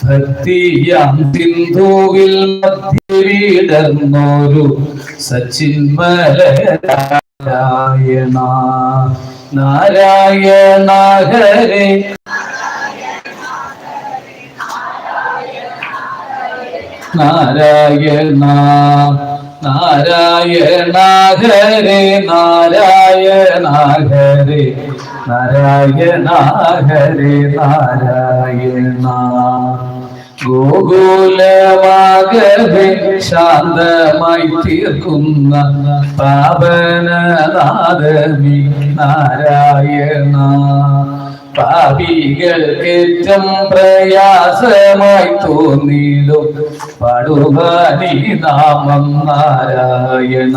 ഭക്തിയാം സിന്ധുവിൽ മധ്യവിടർന്നൊരു നാരായണ നാരായണ ഹരേ നാരായണ നാരായണ ഹരേ നാരായണ ഹരേ നാരായണ ഹരേ നാരായണ ഗോകുലമാകവേ ശാന്തമായി തീർക്കുന്ന പാപനനാദമി നാരായണ. പാപികൾക്കേറ്റം പ്രയാസമായി തോന്നിയിടും പടുവാനി നാമം നാരായണ.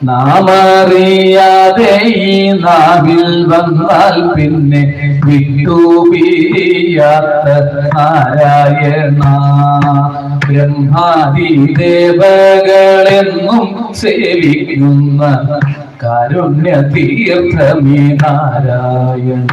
നാമറിയാതെ ഈ നാവിൽ വന്നാൽ പിന്നെ വിട്ടുപിരിയാത്ത നാരായണ. ബ്രഹ്മാദി ദേവകളെന്നും സേവിക്കുന്ന കാരുണ്യ തീർത്ഥമേ നാരായണ.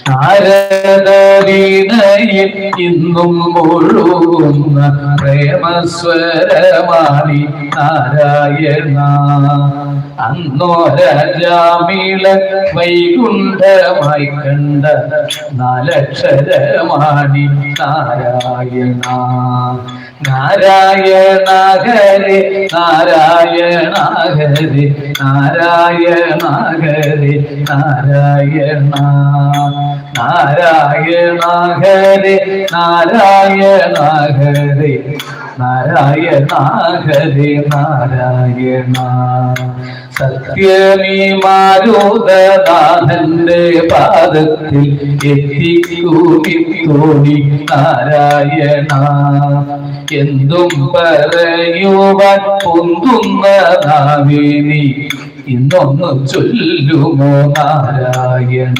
നാരദീനയിൽ ഇന്നും മുഴുകുന്ന പ്രേമസ്വരമാണി നാരായണ. അന്നോരജാമില വൈകുണ്ഠമായി കണ്ട നാലക്ഷരമാണി നാരായണ. നാരായണ ഹരി നാരായണ ഹരി നാരായണ ഹരി നാരായണ. നാരായണ ഹരി നാരായണ ഹരി നാരായണ. ഹരി നാരായണ സത്യമീ മാരുതനാഥന്റെ പാദത്തിൽ എത്തിക്കൂടി നാരായണ. എന്തും പറയുവാൻ പൊന്തുന്ന നാവിനി ഇന്നൊന്ന് ചൊല്ലുമോ നാരായണ?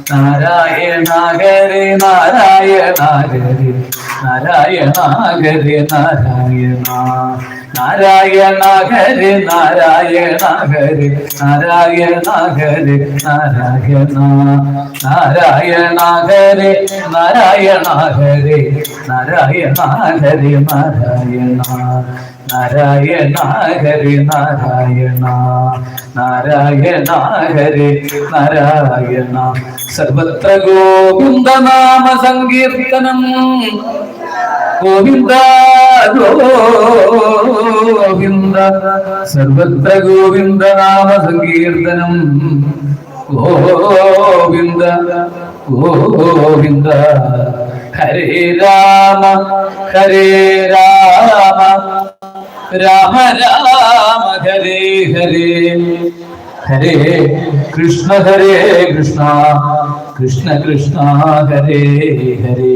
നാരായണ ഹരി നാരായണ ഹരി നാരായണ. നാരായണ ഹരി നാരായണ നാരായണ ഹരി നാരായണ നാരായണ നാരായണ ഹരി നാരായണ ഹരി നാരായണ. സർവത്ര ഗോവിന്ദനാമ സങ്കീർത്തനം. ഗോവിന്ദ ഗോവിന്ദ. സർവത്ര ഗോവിന്ദ നാമ സങ്കീർത്തനം ഗോവിന്ദ ഗോവിന്ദ. ഹരേ രാമ ഹരേ രാമ. രാമ രാമ ഹരേ ഹരേ. ഹരേ കൃഷ്ണ ഹരേ കൃഷ്ണ. കൃഷ്ണ കൃഷ്ണ ഹരേ ഹരേ.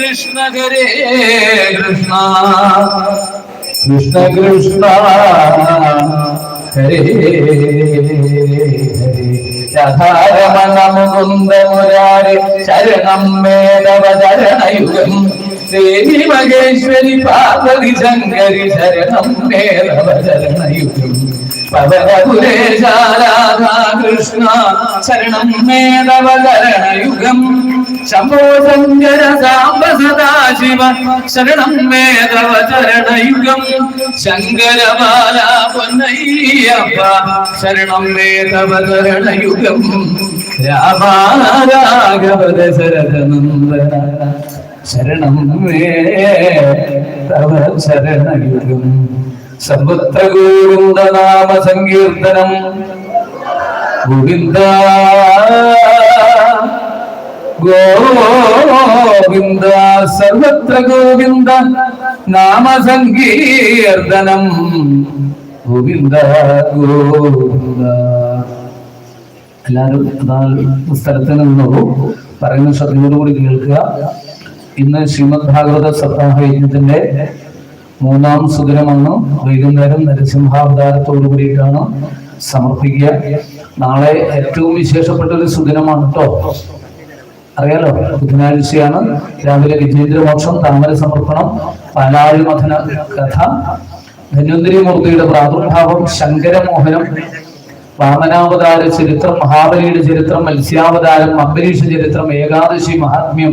കൃഷ്ണ ഹരേ കൃഷ്ണ. കൃഷ്ണ കൃഷ്ണ. ഹരേ രാധാരമണ മുകുന്ദ മുരാരി ശരണം മേധവ ചരണയുഗം ദേവി മഹേശ്വരി പാർവതി ശങ്കരി ശരണം മേധവ ചരണയുഗം പവനപുരേശ കൃഷ്ണ ശരണം മേധവ ചരണയുഗം ശംഭോ ശങ്കര സാംബ സദാശിവ ശരണം മേധവ ചരണയുഗം ശങ്കരബാല പൊന്നയ്യപ്പ ശരണം മേധവ ചരണയുഗം രാമാരാഘവ ശരണം മേ തവ ശരണയുഗം സർവത്ര ഗോവിന്ദ നാമ സങ്കീർത്തനം ഗോവിന്ദ ഗോവിന്ദ സർവത്ര ഗോവിന്ദ നാമ സങ്കീർത്തനം ഗോവിന്ദ. ഗോവിന്ദ എല്ലാവരും സ്ഥലത്ത് നിന്നോളൂ പറയുന്ന ശ്രദ്ധയോടുകൂടി കേൾക്കുക. ഇന്ന് ശ്രീമദ് ഭാഗവത സപ്താഹ മൂന്നാം സുദിനമാണ്. വൈകുന്നേരം നരസിംഹാവതാരത്തോടു കൂടിയിട്ടാണ് സമർപ്പിക്കുക. നാളെ ഏറ്റവും വിശേഷപ്പെട്ട ഒരു സുദിനമാണ് കേട്ടോ അറിയാലോ? ബുധനാഴ്ചയാണ്. രാവിലെ വിജേന്ദ്രമോക്ഷം താമര സമർപ്പണം പാലാഴി മഥന കഥ ധന്വന്തരി മൂർത്തിയുടെ പ്രാദുർഭാവം ശങ്കരമോഹനം വാമനാവതാര ചരിത്രം മഹാബലിയുടെ ചരിത്രം മത്സ്യാവതാരം അംബരീഷ ചരിത്രം ഏകാദശി മഹാത്മ്യം.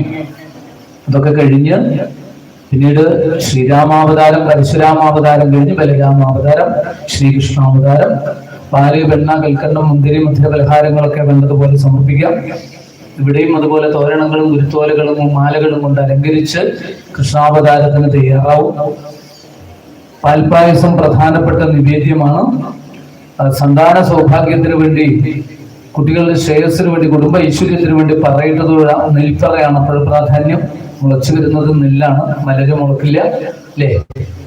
ഇതൊക്കെ കഴിഞ്ഞ് പിന്നീട് ശ്രീരാമാവതാരം പരശുരാമാവതാരം കഴിഞ്ഞ് ബലരാമാവതാരം ശ്രീകൃഷ്ണാവതാരം പാൽ വെണ്ണ കൽക്കണ്ടം മുന്തിരി മധുരപലഹാരങ്ങളൊക്കെ വേണ്ടതുപോലെ സമർപ്പിക്കാം. ഇവിടെയും അതുപോലെ തോരണങ്ങളും ഗുരുത്തോലകളും മാലകളും കൊണ്ട് അലങ്കരിച്ച് കൃഷ്ണാവതാരത്തിന് തയ്യാറാവും. പാൽപായസം പ്രധാനപ്പെട്ട നിവേദ്യമാണ്. സന്താന സൗഭാഗ്യത്തിന് വേണ്ടി കുട്ടികളുടെ ശ്രേയസ്സിന് വേണ്ടി കുടുംബ ഐശ്വര്യത്തിന് വേണ്ടി പറയേണ്ടതുള്ള നെൽപ്പറയാണ് പ്രാധാന്യം. മുളച്ചു വരുന്നത് നെല്ലാണ്. മലര് മുളക്കില്ല. അല്ലേ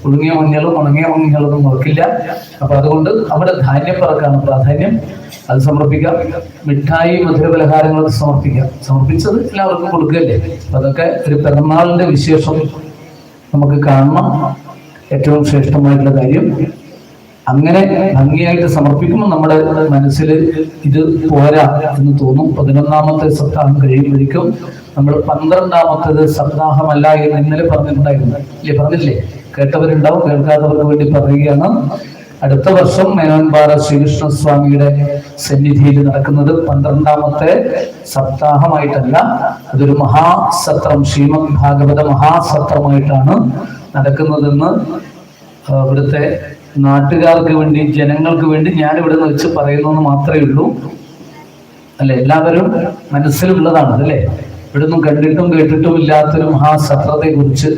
ഉണങ്ങിയ മഞ്ഞളും ഉണങ്ങിയ മഞ്ഞളൊന്നും മുളക്കില്ല. അപ്പൊ അതുകൊണ്ട് അവിടെ ധാന്യപ്പറക്കാണ് പ്രാധാന്യം. അത് സമർപ്പിക്കാം. മിഠായി മധുരപലഹാരങ്ങളൊക്കെ സമർപ്പിക്കാം. സമർപ്പിച്ചത് എല്ലാവർക്കും കൊടുക്കുകയല്ലേ അപ്പൊ അതൊക്കെ ഒരു പിറന്നാളിന്റെ വിശേഷം നമുക്ക് കാണണം. ഏറ്റവും ശ്രേഷ്ഠമായിട്ടുള്ള കാര്യം. അങ്ങനെ ഭംഗിയായിട്ട് സമർപ്പിക്കുമ്പോൾ നമ്മുടെ മനസ്സിൽ ഇത് പോരാ എന്ന് തോന്നും. പതിനൊന്നാമത്തെ സപ്താഹം കഴിയുമ്പോഴേക്കും നമ്മൾ പന്ത്രണ്ടാമത്തത് സപ്താഹമല്ല എന്ന് ഇന്നലെ പറഞ്ഞിട്ടുണ്ടായിരുന്നു. ഇല്ലേ? പറഞ്ഞില്ലേ? കേട്ടവരുണ്ടാവും കേൾക്കാത്തവർക്ക് വേണ്ടി പറയുകയാണ്. അടുത്ത വർഷം മേനോൻപാറ ശ്രീകൃഷ്ണ സ്വാമിയുടെ സന്നിധിയിൽ നടക്കുന്നത് പന്ത്രണ്ടാമത്തെ സപ്താഹമായിട്ടല്ല. അതൊരു മഹാസത്രം ശ്രീമദ് ഭാഗവത മഹാസത്രമായിട്ടാണ് നടക്കുന്നതെന്ന് ഇവിടുത്തെ നാട്ടുകാർക്ക് വേണ്ടി ജനങ്ങൾക്ക് വേണ്ടി ഞാൻ ഇവിടെ നിന്ന് വെച്ച് പറയുന്നു മാത്രമേ ഉള്ളൂ. അല്ലെ? എല്ലാവരും മനസ്സിലുള്ളതാണ് അല്ലേ? ഇവിടെ ഒന്നും കണ്ടിട്ടും കേട്ടിട്ടും ഇല്ലാത്തൊരു കുറിച്ച്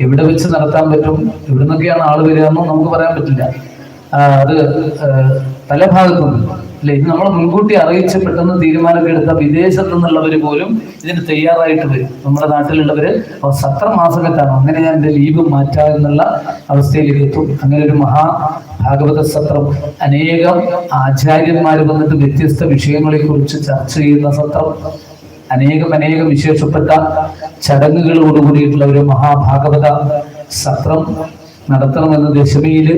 എവിടെ വെച്ച് നടത്താൻ പറ്റും ഇവിടെ നിന്നൊക്കെയാണ് ആൾ വരിക എന്നും നമുക്ക് പറയാൻ പറ്റില്ല. അത് പല ഭാഗത്തുനിന്നും. അല്ലെ? ഇത് നമ്മൾ മുൻകൂട്ടി അറിയിച്ച് പെട്ടെന്ന് തീരുമാനമൊക്കെ എടുത്ത വിദേശത്തു നിന്നുള്ളവർ പോലും ഇതിന് തയ്യാറായിട്ട് വരും. നമ്മുടെ നാട്ടിലുള്ളവര്. "ഓ, സത്ര മാസമൊക്കെയാണ് അങ്ങനെ ഞാൻ എന്റെ ലീവ് മാറ്റാ എന്നുള്ള അവസ്ഥയിലേക്ക് എത്തും. അങ്ങനെ ഒരു മഹാ ഭാഗവത സത്രം. അനേകം ആചാര്യന്മാർ വന്നിട്ട് വ്യത്യസ്ത വിഷയങ്ങളെ കുറിച്ച് ചർച്ച ചെയ്യുന്ന സത്രം. അനേകം അനേകം വിശേഷപ്പെട്ട ചടങ്ങുകളോട് കൂടിയിട്ടുള്ള ഒരു മഹാഭാഗവത സത്രം നടത്തണമെന്ന് ദശമിയിൽ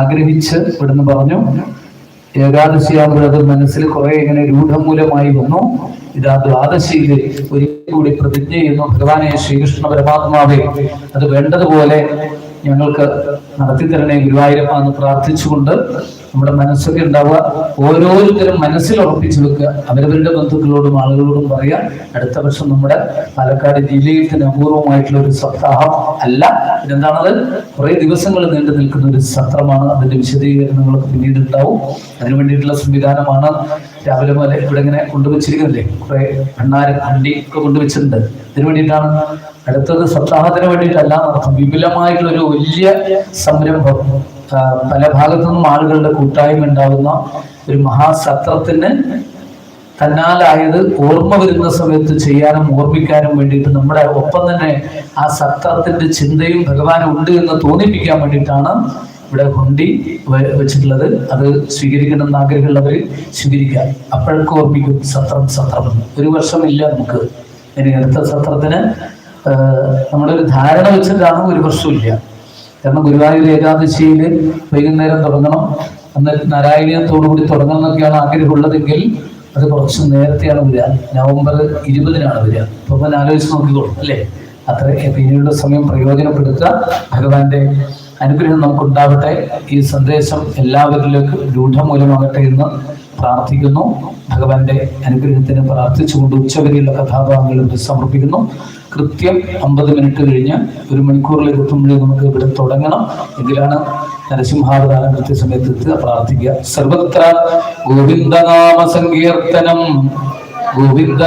ആഗ്രഹിച്ച് ഇവിടുന്ന് പറഞ്ഞു. ഏകാദശിയാകുമ്പോൾ അത് മനസ്സിൽ കുറെ ഇങ്ങനെ രൂഢമൂലമായി വന്നു. ഇതാ ദ്വാദശിയിൽ ഒരിക്കൽ കൂടി പ്രതിജ്ഞ ചെയ്യുന്നു ഭഗവാനെ ശ്രീകൃഷ്ണ പരമാത്മാവേ അത് വേണ്ടതുപോലെ ഞങ്ങൾക്ക് നടത്തി നടത്തിത്തരണേ ഗുരുവായൂരപ്പ എന്ന് പ്രാർത്ഥിച്ചുകൊണ്ട് നമ്മുടെ മനസ്സൊക്കെ ഉണ്ടാവുക. ഓരോരുത്തരും മനസ്സിൽ ഉറപ്പിച്ചു വെക്കുക. അവരവരുടെ ബന്ധുക്കളോടും ആളുകളോടും പറയുക. അടുത്ത വർഷം നമ്മുടെ പാലക്കാട് ജില്ലയിൽ തന്നെ അപൂർവമായിട്ടുള്ള ഒരു സപ്താഹം അല്ല. ഇതെന്താണത് കുറെ ദിവസങ്ങൾ നീണ്ടു നിൽക്കുന്ന ഒരു സത്രമാണ്. അതിന്റെ വിശദീകരണങ്ങളൊക്കെ പിന്നീട് ഉണ്ടാവും. അതിനു വേണ്ടിയിട്ടുള്ള സംവിധാനമാണ് രാവിലെ മുതൽ ഇവിടെ ഇങ്ങനെ കൊണ്ടുവച്ചിരിക്കുന്നില്ലേ കുറെ ഭണ്ണാരം അണ്ടി ഒക്കെ കൊണ്ടുവച്ചിട്ടുണ്ട്. ഇതിനു വേണ്ടിയിട്ടാണ് അടുത്തത് സപ്താഹത്തിന് വേണ്ടിയിട്ടല്ല നടത്തും വിപുലമായിട്ടുള്ള ഒരു വലിയ സംരംഭം. പല ഭാഗത്തു നിന്നും ആളുകളുടെ കൂട്ടായ്മ ഉണ്ടാകുന്ന ഒരു മഹാസത്രത്തിന് തന്നാലായത് ഓർമ്മ വരുന്ന സമയത്ത് ചെയ്യാനും ഓർമ്മിക്കാനും വേണ്ടിയിട്ട് നമ്മുടെ ഒപ്പം തന്നെ ആ സത്രത്തിന്റെ ചിന്തയും ഭഗവാൻ ഉണ്ട് എന്ന് തോന്നിപ്പിക്കാൻ വേണ്ടിയിട്ടാണ് ഇവിടെ ഹുണ്ടി വെച്ചിട്ടുള്ളത്. അത് സ്വീകരിക്കണം എന്ന് ആഗ്രഹമുള്ളവർ സ്വീകരിക്കാം അപ്പോഴൊക്കെ ഓർമ്മിക്കും സത്രം സത്രം. ഒരു ഒരു വർഷമില്ല നമുക്ക്. ഇനി അടുത്ത സത്രത്തിന് നമ്മുടെ ഒരു ധാരണ വെച്ചിട്ടാണ് ഒരു പ്രശ്നമില്ല കാരണം ഗുരുവായൂർ ഏകാദശിയിൽ വൈകുന്നേരം തുടങ്ങണം. അന്ന് നാരായണീയത്തോടു കൂടി തുടങ്ങണം എന്നൊക്കെയാണ് ആഗ്രഹമുള്ളതെങ്കിൽ അത് കുറച്ച് നേരത്തെയാണ് വരിക. നവംബർ ഇരുപതിനാണ് വരിക. അപ്പൊ ഞാൻ ആലോചിച്ച് നോക്കിക്കോളും അല്ലേ? അത്ര പിന്നീടുള്ള സമയം പ്രയോജനപ്പെടുത്തുക. ഭഗവാന്റെ അനുഗ്രഹം നമുക്കുണ്ടാവട്ടെ. ഈ സന്ദേശം എല്ലാവരിലേക്കും രൂഢമൂലമാകട്ടെ എന്ന് പ്രാർത്ഥിക്കുന്നു. ഭഗവാന്റെ അനുഗ്രഹത്തിന് പ്രാർത്ഥിച്ചുകൊണ്ട് ഉച്ചവരെയുള്ള കഥാഭാഗങ്ങളും സമർപ്പിക്കുന്നു. കൃത്യം അമ്പത് മിനിറ്റ് കഴിഞ്ഞ് ഒരു മണിക്കൂറിലേക്ക് എത്തുമ്പോഴേ നമുക്ക് ഇവിടെ തുടങ്ങണം. എങ്കിലാണ് നരസിംഹാവതാരം കൃത്യസമയത്ത് എത്തുക. പ്രാർത്ഥിക്കുക. സർവത്ര ഗോവിന്ദനാമ സങ്കീർത്തനം. ഗോവിന്ദ